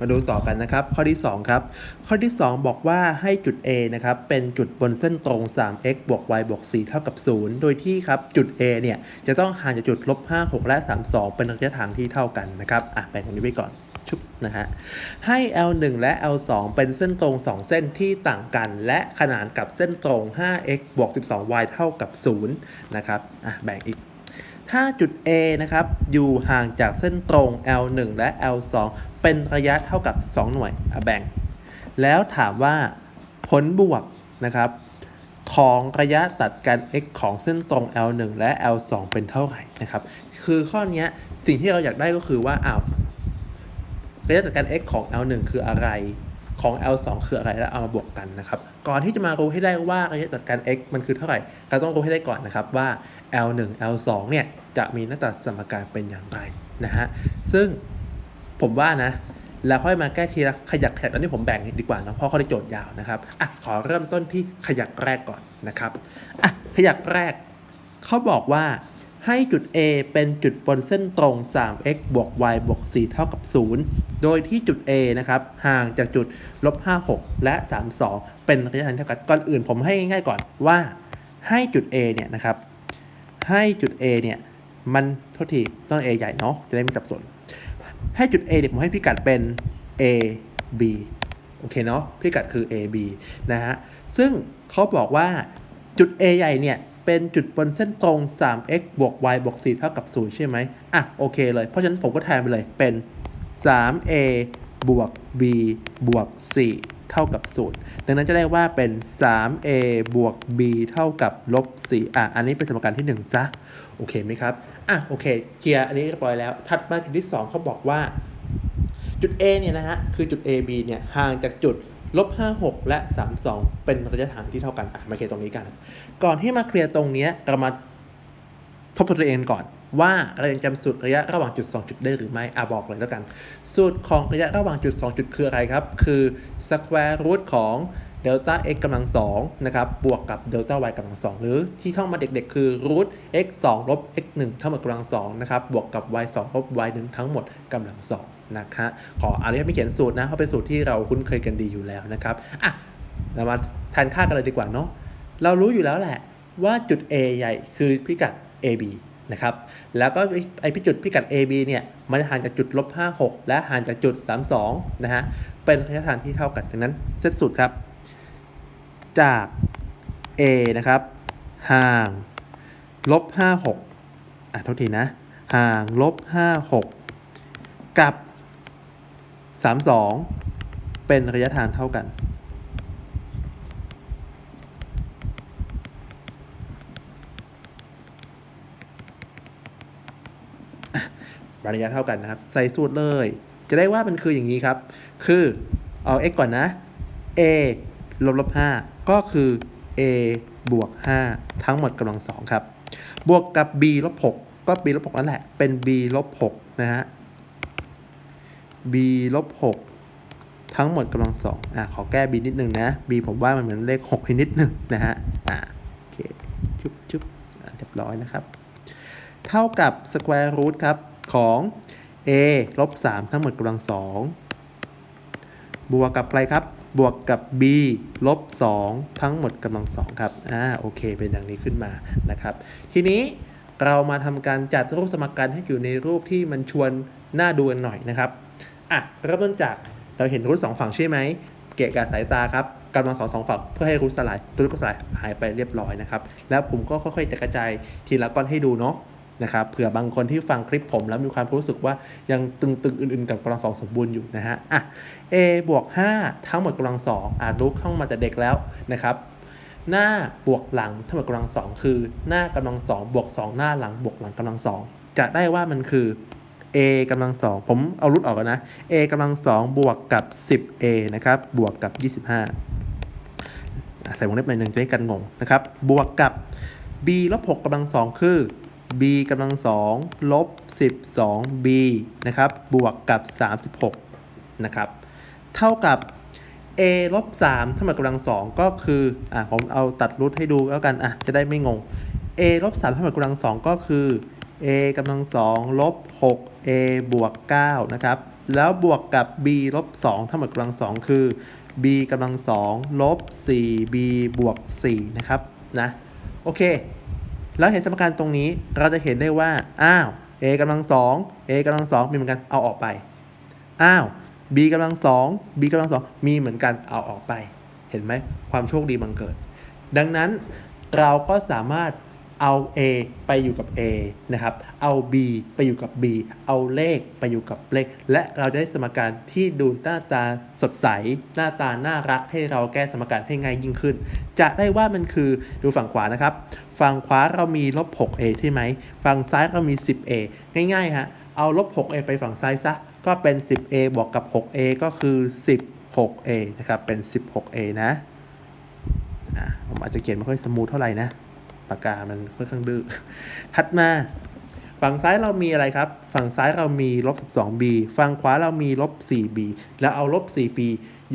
มาดูต่อกันนะครับ ข้อที่ 2 ครับ ข้อที่ 2 บอกว่าให้จุด A นะครับ เป็นจุดบนเส้นตรง 3x บวก y บวก 4 เท่ากับ 0 โดยที่ครับ จุด A เนี่ย จะต้องห่างจากจุดลบ5 6 และ 32 เป็นระยะทางที่เท่ากันนะครับ อะแบ่งตรงนี้ไว้ก่อนชุบนะฮะ ให้ L1 และ L2 เป็นเส้นตรง 2 เส้นที่ต่างกัน และขนานกับเส้นตรง 5x บวก 12y เท่ากับ 0 นะครับ อะ แบ่งอีก ถ้าจุด A นะครับ อยู่ห่างจากเส้นตรง L1 และ L2 เป็นระยะเท่ากับ 2 หน่วยอะแบ่ง แล้วถามว่าผลบวกนะครับ ของระยะตัดกัน x ของเส้นตรง L1 และ L2 เป็นเท่าไหร่นะครับ คือข้อนี้สิ่งที่เราอยากได้ก็คือว่าอ้าวระยะตัดกัน x ของ L1 คืออะไรของ L2 คืออะไรแล้วเอามาบวกกันนะครับ ก่อนที่จะมารู้ให้ได้ว่าระยะตัดกัน x มันคือเท่าไหร่เราต้องรู้ให้ได้ก่อนนะครับว่า L1 L2 เนี่ยจะมีหน้าตัดสมการเป็นอย่างไรนะฮะ ซึ่งผมว่านะ แล้วค่อยมาแก้ทีละขยักขยักตอนที่ผมแบ่งดีกว่าเนะเพราะเขาได้โจทย์ยาวนะครับ อะ ขอเริ่มต้นที่ขยักแรกก่อนนะครับ อะ ขยักแรก เขาบอกว่าให้จุด A เป็นจุดบนเส้นตรง 3x บวก y บวก 4 เท่ากับ 0 โดยที่จุด A นะครับ ห่างจากจุดลบ56 และ 32 เป็นระยะทางเท่ากัน ก่อนอื่นผมให้ง่ายๆก่อนว่าให้จุด A เนี่ยนะครับ ให้จุด A เนี่ยมันโทษทีต้อง A ใหญ่เนาะจะได้ไม่สับสน ให้จุด A เนี่ยผมให้พิกัดเป็น A B โอเคเนาะพิกัดคือ A B นะฮะ ซึ่งเขาบอกว่าจุด A ใหญ่เนี่ย เป็นจุดบนเส้นตรง 3x บวก y บวก4เท่ากับ 0 ใช่ไหมอะ โอเคเลย เพราะฉะนั้นผมก็แทนไปเลยเป็น 3a บวก b บวก4 เท่ากับ0ดังนั้นจะได้ว่าเป็น 3a บวก b เท่ากับลบ4อะ อันนี้เป็นสมการที่ 1 ซะ โอเคไหมครับ อะ โอเค เคลียร์อันนี้เรียบร้อยแล้ว ถัดมาจุดที่ 2เขาบอกว่า จุด A เนี่ยนะฮะ คือจุด AB เนี่ย ห่างจากจุดลบ56 และ 32 เป็นระยะทางที่เท่ากัน อะ มาเคลียร์ตรงนี้กัน ก่อนที่มาเคลียร์ตรงนี้ยเรามาทบทวนตัวเองก่อน ว่าเรายังจำสูตรระยะระหว่างจุด 2 จุดได้หรือไม่อะบอกเลยแล้วกัน สูตรของระยะระหว่างจุด 2 จุดคืออะไรครับ คือ square root ของเดลต้า x กำลัง2นะครับ บวกกับเดลต้า y กำลัง2หรือที่ท่องมาเด็กๆ คือ root x 2ลบ x 1ทั้งหมดกำลัง2นะครับ บวกกับ y 2ลบ y 1ทั้งหมดกำลัง2นะคะขออนุญาตไม่เขียนสูตรนะเพราะเป็นสูตรที่เราคุ้นเคยกันดีอยู่แล้วนะครับอะเรามาแทนค่ากันเลยดีกว่าเนาะเรารู้อยู่แล้วแหละว่าจุด A ใหญ่คือพิกัด AB นะครับ แล้วก็ไอพิจุดพิกัด AB เนี่ย มันห่างจากจุดลบ56 และห่างจากจุด 32 นะฮะ เป็นระยะทางที่เท่ากัน ดังนั้นเซตสูตรครับ จาก A นะครับ ห่างลบ56 อะโทษทีนะ ห่างลบ56 กับ 32 เป็นระยะทางเท่ากัน ระยะเท่ากันนะครับ ใส่สูตรเลย จะได้ว่ามันคืออย่างนี้ครับ คือเอา x ก่อนนะ a ลบลบ5ก็คือ a บวก 5 ทั้งหมดกำลังสองครับ บวกกับ b ลบ6ก็ b ลบ6นั่นแหละ เป็น b ลบ6นะฮะ b ลบ6ทั้งหมดกำลังสองอะขอแก้ b นิดนึงนะ b ผมว่ามันเหมือนเลข6นิดนึงนะฮะ อะโอเคชุบชุบเรียบร้อยนะครับ เท่ากับ square root ครับ ของ a ลบ3ทั้งหมดกำลัง2บวกกับอะไรครับ บวกกับ b ลบ2ทั้งหมดกำลัง2ครับ อ่า โอเค เป็นอย่างนี้ขึ้นมานะครับ ทีนี้เรามาทำการจัดรูปสมการให้อยู่ในรูปที่มันชวนน่าดูกันหน่อยนะครับ อะ เริ่มต้นจากเราเห็นรูทสองฝั่งใช่ไหม เกะกะสายตาครับกำลังสองสองฝั่งเพื่อให้รูทสลายรูทก็สลายหายไปเรียบร้อยนะครับ แล้วผมก็ค่อยๆจะกระจายทีละก้อนให้ดูเนาะ นะครับเผื่อบางคนที่ฟังคลิปผมแล้วมีความรู้สึกว่ายังตึงๆอื่นๆ กับกำลังสองสมบูรณ์อยู่นะฮะอะ a บวก5ทั้งหมดกำลังสองอ่านรู้เข้ามาแต่เด็กแล้วนะครับหน้าบวกหลังทั้งหมดกำลังสองคือ หน้ากำลังสองบวกสองหน้าหลังบวกหลังกำลังสองจะได้ว่ามันคือ a กำลังสองผมเอารุดออกก่อนนะ a กำลังสองบวกกับ 10a นะครับบวกกับ 25 ใส่วงเล็บหน่อยหนึ่งจะได้กันงงนะครับบวกกับ b ลบ6กำลังสองคือ b กำลังสองลบ 12b นะครับ บวกกับ 36 นะครับ เท่ากับ a ลบ3ทั้งหมดกำลังสองก็คือ อะ ผมเอาตัดรูทให้ดูแล้วกัน อะ จะได้ไม่งง a ลบ3ทั้งหมดกำลังสองก็คือ a กำลังสองลบ 6a บวก 9 นะครับ แล้วบวกกับ b ลบ2ทั้งหมดกำลังสองคือ b กำลังสองลบ 4b บวก 4 นะครับ นะ โอเค แล้วเห็นสมการตรงนี้เราจะเห็นได้ว่า อ้าว a กำลังสอง a กำลังสองมีเหมือนกันเอาออกไป อ้าว b กำลังสอง b กำลังสองมีเหมือนกันเอาออกไป เห็นไหมความโชคดีบังเกิด ดังนั้นเราก็สามารถ เอา A ไปอยู่กับ A นะครับ เอา B ไปอยู่กับ B เอาเลขไปอยู่กับเลข และเราจะได้สมการที่ดูหน้าตาสดใส หน้าตาน่ารักให้เราแก้สมการให้ง่ายยิ่งขึ้น จะได้ว่ามันคือดูฝั่งขวานะครับ ฝั่งขวาเรามีลบ 6a ใช่ไหม ฝั่งซ้ายเรามี 10a ง่ายๆฮะ เอาลบ 6a ไปฝั่งซ้ายซะ ก็เป็น 10a บวกกับ 6a ก็คือ 16a นะครับ เป็น 16a นะอะผมอาจจะเขียนไม่ค่อยสมูทเท่าไหร่นะ ปากกามันค่อนข้างดื้อถัดมาฝั่งซ้ายเรามีอะไรครับ ฝั่งซ้ายเรามีลบ 12b ฝั่งขวาเรามีลบ 4b แล้วเอาลบ 4b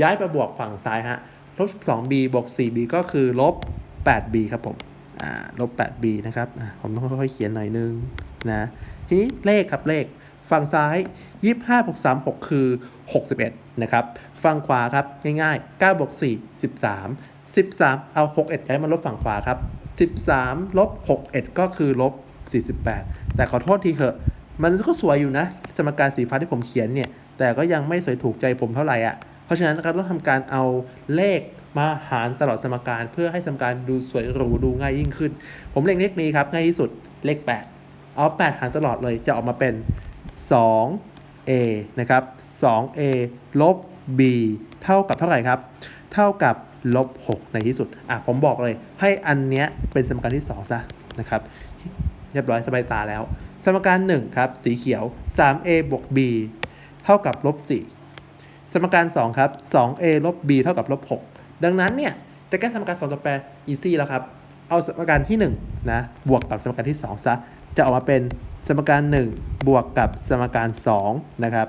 ย้ายไปบวกฝั่งซ้ายฮะลบ 12b บวก 4b ก็คือลบ 8b ครับผมลบ 8b นะครับ ผมต้องค่อยๆเขียนหน่อยนึงนะ ทีนี้เลขครับเลข ฝั่งซ้าย 25บวก36 คือ 61 นะครับ ฝั่งขวาครับ ง่ายๆ9บวก4 13 13 เอา 61ย้ายมาลบฝั่งขวาครับ 13ลบ61 ก็คือลบ 48 แต่ขอโทษทีเถอะ มันก็สวยอยู่นะ สมการสีฟ้าที่ผมเขียนเนี่ย แต่ก็ยังไม่สวยถูกใจผมเท่าไหร่อะ เพราะฉะนั้นเราต้องทำการเอาเลขมาหารตลอดสมการเพื่อให้สมการดูสวยหรูดูง่ายยิ่งขึ้น ผมเล็งเลขนี้ครับ ง่ายที่สุดเลข 8 เอา 8 หารตลอดเลยจะออกมาเป็น 2a นะครับ 2a ลบ b เท่ากับเท่าไหร่ครับ เท่ากับ ลบ 6 ในที่สุด อะ ผมบอกเลย ให้อันเนี้ยเป็นสมการที่ 2 ซะ นะครับ เรียบร้อยสบายตาแล้ว สมการ 1 ครับ สีเขียว 3a บวก b เท่ากับลบ 4 สมการ 2 ครับ 2a ลบ b เท่ากับลบ 6 ดังนั้นเนี่ย จะแก้สมการ 2 ต่อแปร easy แล้วครับ เอาสมการที่ 1 นะ บวกกับสมการที่ 2 ซะ จะออกมาเป็นสมการ 1 บวกกับสมการ 2 นะครับ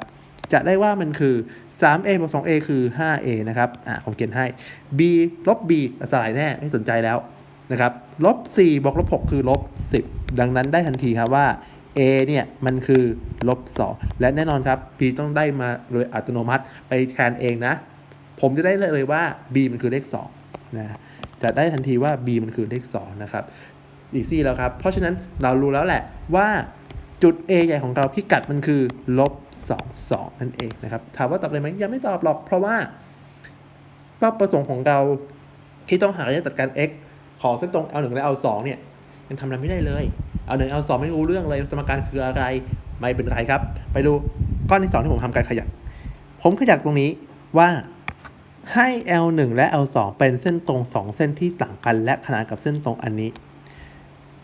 จะได้ว่ามันคือ 3a บวก 2a คือ 5a นะครับ อะผมเขียนให้ b ลบ b สลายแน่ไม่สนใจแล้วนะครับลบ4บวกลบ6คือลบ10 ดังนั้นได้ทันทีครับว่า a เนี่ยมันคือลบ2และแน่นอนครับ b ต้องได้มาโดยอัตโนมัติไปแทนเองนะ ผมจะได้เลยว่า b มันคือเลข2นะจะได้ทันทีว่า b มันคือเลข2นะครับอีซี่แล้วครับ เพราะฉะนั้นเรารู้แล้วแหละว่าจุด A ใหญ่ของเราพิกัดมันคือลบ 2 2 นั่นเองนะครับ ถามว่าตอบเลยไหมยังไม่ตอบหรอก เพราะว่าเป้าประสงค์ของเราที่ต้องหาระยะจัดการ x ของเส้นตรง L1 และ L2 เนี่ยยังทำอะไรไม่ได้เลย L1 L2 ไม่รู้เรื่องเลยสมการคืออะไรไม่เป็นไรครับ ไปดูก้อนที่ 2 ที่ผมทำการขยัก ผมขยักตรงนี้ว่าให้ L1 และ L2 เป็นเส้นตรง 2 เส้นที่ต่างกัน และขนานกับเส้นตรงอันนี้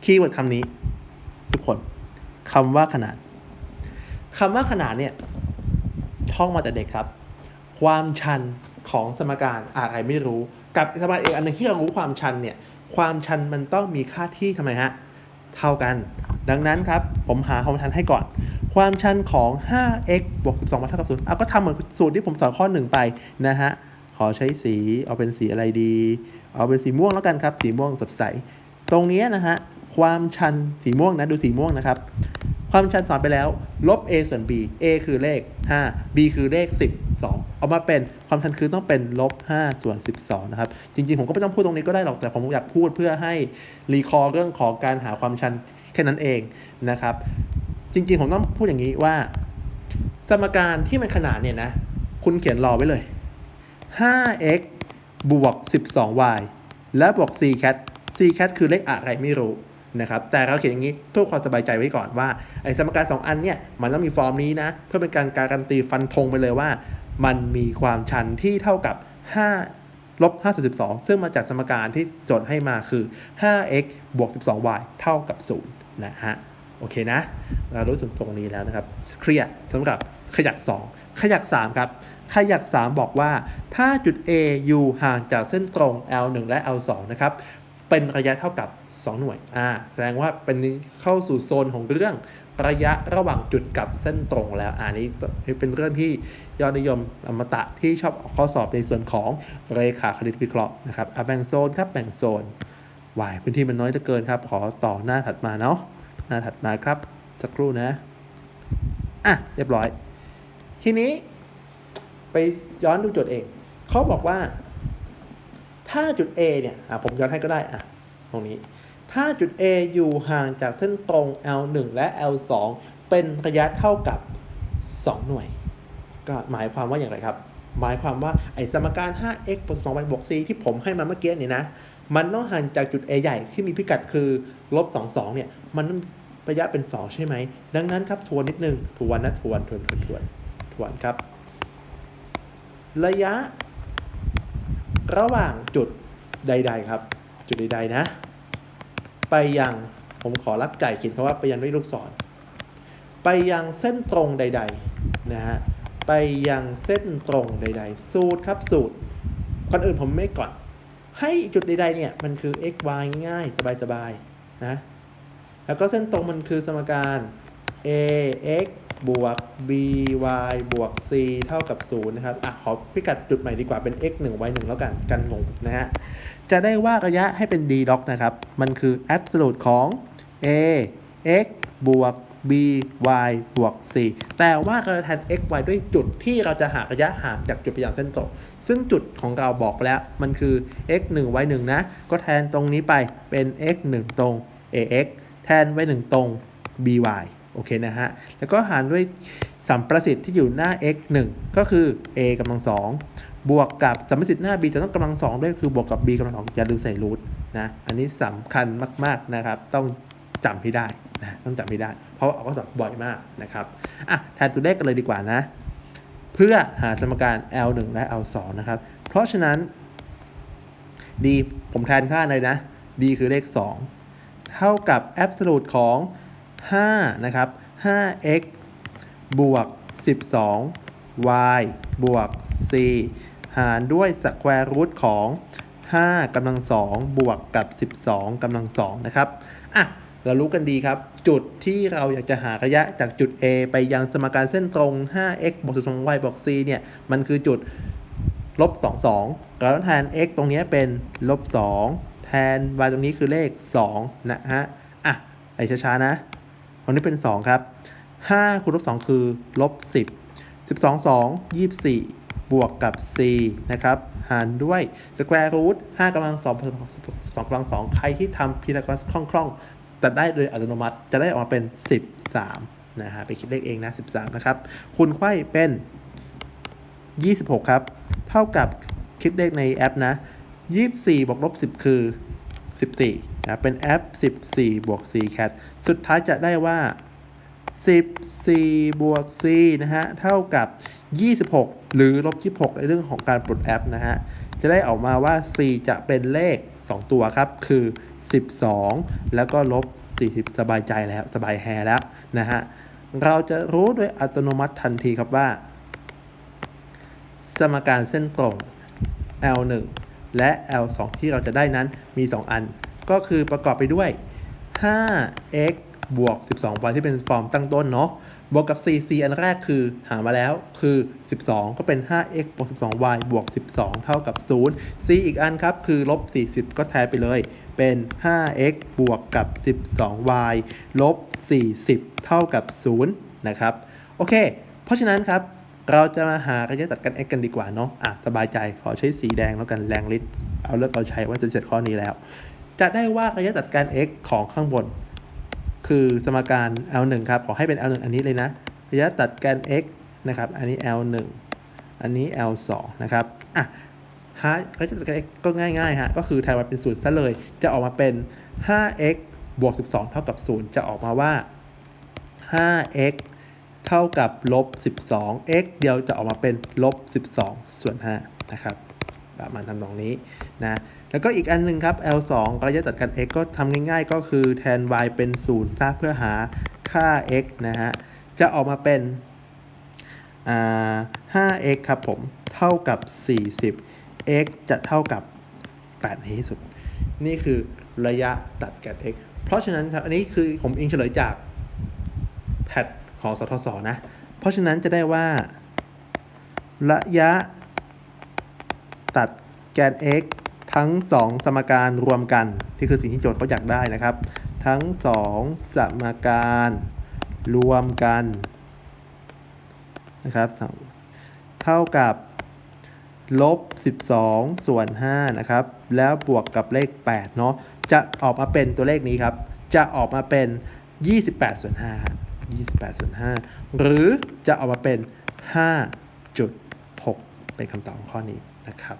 คีย์เวิร์ดคำนี้ ทุกคนคำว่าขนาด คำว่าขนาดเนี่ยท่องมาแต่เด็กครับ ความชันของสมการอะไรไม่รู้ กับสมการอีกอันหนึงที่เรารู้ความชันเนี่ยความชันมันต้องมีค่าที่ทำไมฮะเท่ากัน ดังนั้นครับ ผมหาความชันให้ก่อน ความชันของ 5x บวก12มาเท่ากับ0เอาก็ทำเหมือนสูตรที่ผมสอนข้อหนึ่งไปนะฮะ ขอใช้สีเอาเป็นสีอะไรดี เอาเป็นสีม่วงแล้วกันครับ สีม่วงสดใส ตรงนี้นะฮะ ความชันสีม่วงนะ ดูสีม่วงนะครับ ความชันสอนไปแล้ว ลบ a ส่วน b a คือเลข 5 b คือเลข10 2เอามาเป็นความชันคือต้องเป็นลบ 5 ส่วน 12 นะครับ จริงๆ ผมก็ไม่ต้องพูดตรงนี้ก็ได้หรอก แต่ผมอยากพูดเพื่อให้รีคอร์เรื่องของการหาความชันแค่นั้นเองนะครับ จริงๆ ผมต้องพูดอย่างนี้ว่า สมการที่มันขนาดเนี่ยนะ คุณเขียนรอไว้เลย 5x บวก 12y แล้วบวก c cat c cat คือเลขอะไรไม่รู้ นะครับแต่เราเขียนอย่างนี้เพื่อความสบายใจไว้ก่อนว่าไอ้สมการ 2 อันเนี่ยมันต้องมีฟอร์มนี้นะ เพื่อเป็นการการันตีฟันธงไปเลยว่า มันมีความชันที่เท่ากับ 5 ลบ5ส่วน12 ซึ่งมาจากสมการที่โจทย์ให้มาคือ 5x บวก 12y เท่ากับ 0 นะฮะ โอเคนะ เรารู้ถึงตรงนี้แล้วนะครับ เคลียร์สำหรับขยัก 2 ขยัก 3 ครับขยัก 3 บอกว่า ถ้าจุด A อยู่ห่างจากเส้นตรง L1 และ L2 นะครับ เป็นระยะเท่ากับ 2 หน่วยอ่าแสดงว่าเป็นเข้าสู่โซนของเรื่องระยะระหว่างจุดกับเส้นตรงแล้วอ่านี้เป็นเรื่องที่ยอดนิยมอมตะที่ชอบออกข้อสอบในส่วนของเรขาคณิตวิเคราะห์นะครับแบ่งโซนครับแบ่งโซนวายพื้นที่มันน้อยเหลือเกินครับ ขอต่อหน้าถัดมาเนาะหน้าถัดมาครับ สักครู่นะ อะ เรียบร้อย ทีนี้ ไปย้อนดูโจทย์เอง เขาบอกว่า ถ้าจุด A เนี่ยอะผมย้อนให้ก็ได้อะตรงนี้ ถ้าจุด A อยู่ห่างจากเส้นตรง L1 และ L2 เป็นระยะเท่ากับ 2 หน่วย ก็หมายความว่าอย่างไรครับ หมายความว่าไอสมการ 5x บวก2 y บวก c ที่ผมให้มาเมื่อกี้เนี่ยนะ มันต้องห่างจากจุด A ใหญ่ที่มีพิกัดคือลบ22 เนี่ย มันระยะเป็น 2 ใช่ไหม ดังนั้นครับทวนนิดนึง ทวนนะทวนทวนทวนทวนทวนครับ ระยะ ระหว่างจุดใด ๆ ครับ จุดใด ๆ นะ ไปยังผมขอรักไก่เขียนคำว่าไปยังด้วยลูกศร ไปยังเส้นตรงใด ๆ นะฮะ ไปยังเส้นตรงใด ๆ สูตรครับสูตรก่อนอื่นผมไม่ก่อน ให้จุดใดๆเนี่ยมันคือ x y ง่ายๆสบายๆนะ แล้วก็เส้นตรงมันคือสมการ a x บวก b y บวก c เท่ากับ0นะครับ อะ ขอพิกัดจุดใหม่ดีกว่าเป็น x 1 y 1แล้วกัน กันงงนะฮะ จะได้ว่าระยะให้เป็น d log นะครับ มันคือ absolute ของ a x บวก b y บวก c แต่ว่าเราจะแทน x y ด้วยจุดที่เราจะหาระยะห่างจากจุดไปยังเส้นตรง ซึ่งจุดของเราบอกแล้วมันคือ x 1 y 1นะ ก็แทนตรงนี้ไปเป็น x 1 ตรง ax แทน y 1ตรง by โอเคนะฮะ แล้วก็หารด้วยสัมประสิทธิ์ที่อยู่หน้า x 1 ก็คือ a กำลังสองบวกกับสัมประสิทธิ์หน้า b จะต้องกำลังสองด้วยคือบวกกับ b กำลังสองอย่าลืมใส่รูทนะ อันนี้สำคัญมาก ๆนะครับ ต้องจำให้ได้นะต้องจำให้ได้ เพราะว่าออกข้อสอบบ่อยมากนะครับอะแทนตัวเลขกันเลยดีกว่านะ เพื่อหาสมการ L1 และ L2 นะครับ เพราะฉะนั้น d ผมแทนค่าเลยนะ d คือเลข 2 เท่ากับ absolute ของ 5นะครับ 5x บวก 12y บวก c หารด้วย square root ของ 5กำลัง 2 บวกกับ 12กำลัง 2 นะครับ อะ เรารู้กันดีครับ จุดที่เราอยากจะหาระยะจากจุด A ไปยังสมการเส้นตรง 5x บวก 12y บวก c เนี่ย มันคือจุดลบ 2 2เราต้องแทน x ตรงนี้เป็นลบ 2 แทน y ตรงนี้คือเลข 2 นะฮะ อะไปช้าๆ นะ ตรงนี้เป็น 2 ครับ 5คูณลบ2คือลบ10 12 2 24 บวกกับ c นะครับหารด้วย square root 5กำลัง2 2กำลัง 2 ใครที่ทำพีทาโกรัสคล่องๆจะได้โดยอัตโนมัติจะได้ออกมาเป็น 13 นะฮะไปคิดเลขเองนะ 13 นะครับ คูณไขว้เป็น 26 ครับ เท่ากับคิดเลขในแอปนะ 24บวกลบ10 คือ 14 นะเป็นแอป14 บวก4 cat สุดท้ายจะได้ว่า 14 บวก c นะฮะ เท่ากับ 26 หรือลบ 26 ในเรื่องของการปลดแอปนะฮะ จะได้ออกมาว่า c จะเป็นเลข 2 ตัวครับ คือ 12 แล้วก็ลบ 40 สบายใจแล้ว สบายแฮแล้วนะฮะ เราจะรู้โดยอัตโนมัติทันทีครับว่า สมการเส้นตรง L1 และ L2 ที่เราจะได้นั้นมี 2 อัน ก็คือประกอบไปด้วย 5x บวก 12y ที่เป็นฟอร์มตั้งต้นเนาะ บวกกับ c c อันแรกคือหามาแล้วคือ 12 ก็เป็น 5x บวก 12y บวก 12 เท่ากับ 0 c อีกอันครับ คือลบ 40 ก็แทนไปเลย เป็น 5x บวกกับ 12y ลบ 40 เท่ากับ 0 นะครับ โอเค เพราะฉะนั้นครับ เราจะมาหาระยะตัดกัน x กันดีกว่าเนาะ อะ สบายใจ ขอใช้สีแดงแล้วกัน แรงฤทธิ์ เอาเลิกเอาใช้ว่าจะเสร็จข้อนี้แล้ว จะได้ว่าระยะตัดกัน x ของข้างบน คือสมการ L1 ครับ ขอให้เป็น L1 อันนี้เลยนะ ระยะตัดกัน x นะครับ อันนี้ L1 อันนี้ L2 นะครับ อะ หาระยะตัดกัน x ก็ง่ายๆฮะ ก็คือแทนมาเป็นศูนย์ซะเลย จะออกมาเป็น 5x บวก 12 เท่ากับ 0 จะออกมาว่า 5x เท่ากับลบ 12 x เดียวจะออกมาเป็นลบ 12 ส่วน 5 นะครับ ประมาณทำนองนี้นะ แล้วก็อีกอันหนึ่งครับ L2 ระยะตัดกัน x ก็ทำง่ายๆ ก็คือแทน y เป็น 0ซะเพื่อหาค่า x นะฮะ จะออกมาเป็นอ่า 5x ครับผม เท่ากับ 40 x จะเท่ากับ8ในที่สุด นี่คือระยะตัดกัน x เพราะฉะนั้นครับ อันนี้คือผมอิงเฉลยจากแพทของสทศนะ เพราะฉะนั้นจะได้ว่า ระยะตัดแกน x ทั้ง 2 สมการรวมกันที่คือสิ่งที่โจทย์เขาอยากได้นะครับ ทั้ง 2 สมการรวมกันนะครับเท่ากับลบ 12 ส่วน 5 นะครับ แล้วบวกกับเลข 8 เนาะจะออกมาเป็นตัวเลขนี้ครับ จะออกมาเป็น 28 ส่วน5ครับ28 ส่วน 5 หรือจะออกมาเป็น 5.6 เป็นคำตอบข้อนี้นะครับ